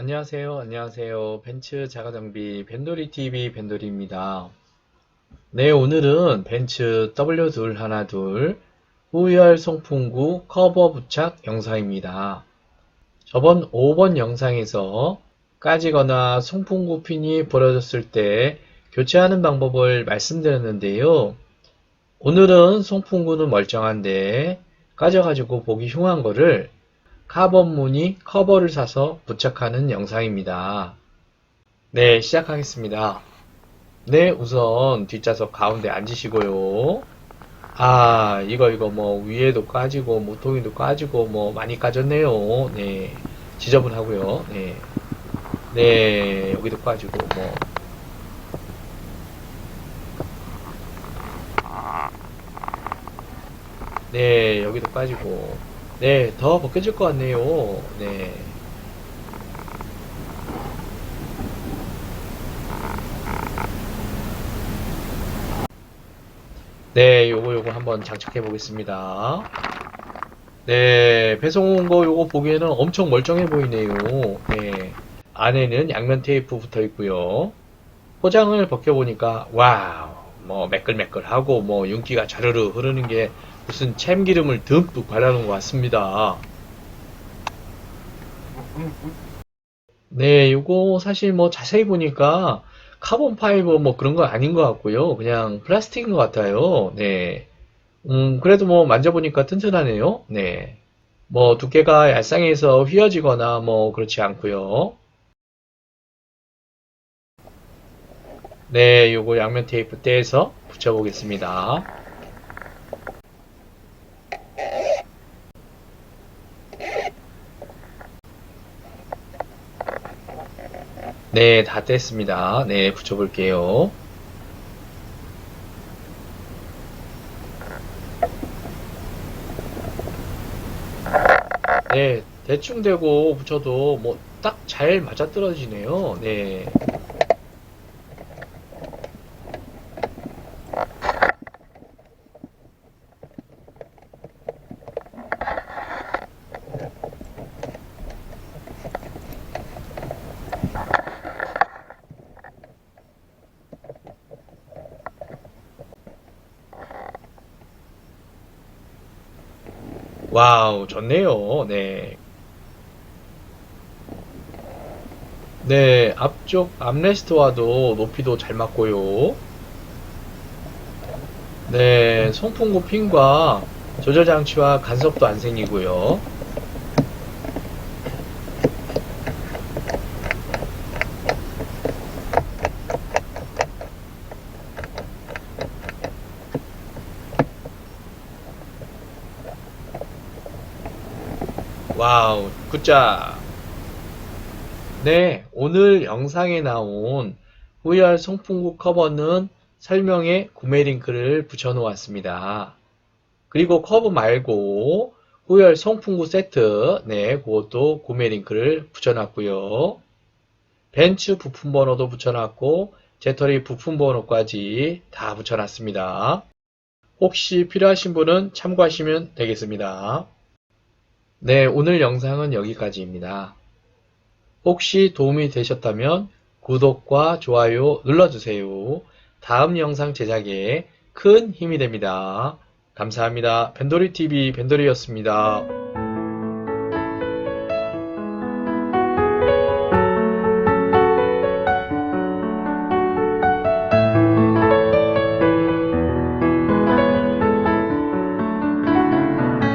안녕하세요. 안녕하세요. 벤츠 자가정비 벤도리 TV 벤도리입니다. 네, 오늘은 벤츠 W212 후열 송풍구 커버 부착 영상입니다. 저번 5번 영상에서 까지거나 송풍구 핀이 부러졌을 때 교체하는 방법을 말씀드렸는데요. 오늘은 송풍구는 멀쩡한데 까져가지고 보기 흉한 거를 카본 무늬 커버를 사서 부착하는 영상입니다. 네, 시작하겠습니다. 네, 우선 뒷좌석 가운데 앉으시고요. 아, 이거, 이거, 뭐, 위에도 까지고, 모퉁이도 까지고, 뭐, 많이 까졌네요. 네, 지저분하고요. 네. 네, 여기도 까지고, 뭐. 네, 여기도 까지고. 네, 더 벗겨질 것 같네요. 네. 네, 요거 요거 한번 장착해 보겠습니다. 네, 배송 온 거 요거 보기에는 엄청 멀쩡해 보이네요. 네. 안에는 양면 테이프 붙어 있고요. 포장을 벗겨 보니까 와우, 뭐 매끌매끌하고 뭐 윤기가 자르르 흐르는 게 무슨 참기름을 듬뿍 발라놓은 것 같습니다. 네, 요거 사실 뭐 자세히 보니까 카본 파이버 뭐 그런 거 아닌 것 같고요. 그냥 플라스틱인 것 같아요. 네. 음, 그래도 뭐 만져보니까 튼튼하네요. 네. 뭐 두께가 얄쌍해서 휘어지거나 뭐 그렇지 않고요. 네, 요거 양면 테이프 떼서 붙여보겠습니다. 네, 다 뗐습니다. 네, 붙여볼게요. 네, 대충 대고 붙여도 뭐 딱 잘 맞아떨어지네요. 네. 와우, 좋네요. 네. 네, 앞쪽 암레스트와도 높이도 잘 맞고요. 네, 송풍구 핀과 조절 장치와 간섭도 안 생기고요. 와우, 굿잡. 네, 오늘 영상에 나온 후열 송풍구 커버는 설명에 구매 링크를 붙여 놓았습니다. 그리고 커버 말고 후열 송풍구 세트, 네, 그것도 구매 링크를 붙여 놨고요. 벤츠 부품 번호도 붙여 놨고, 제터리 부품 번호까지 다 붙여 놨습니다. 혹시 필요하신 분은 참고하시면 되겠습니다. 네, 오늘 영상은 여기까지입니다. 혹시 도움이 되셨다면 구독과 좋아요 눌러주세요. 다음 영상 제작에 큰 힘이 됩니다. 감사합니다. 벤도리TV 벤도리였습니다.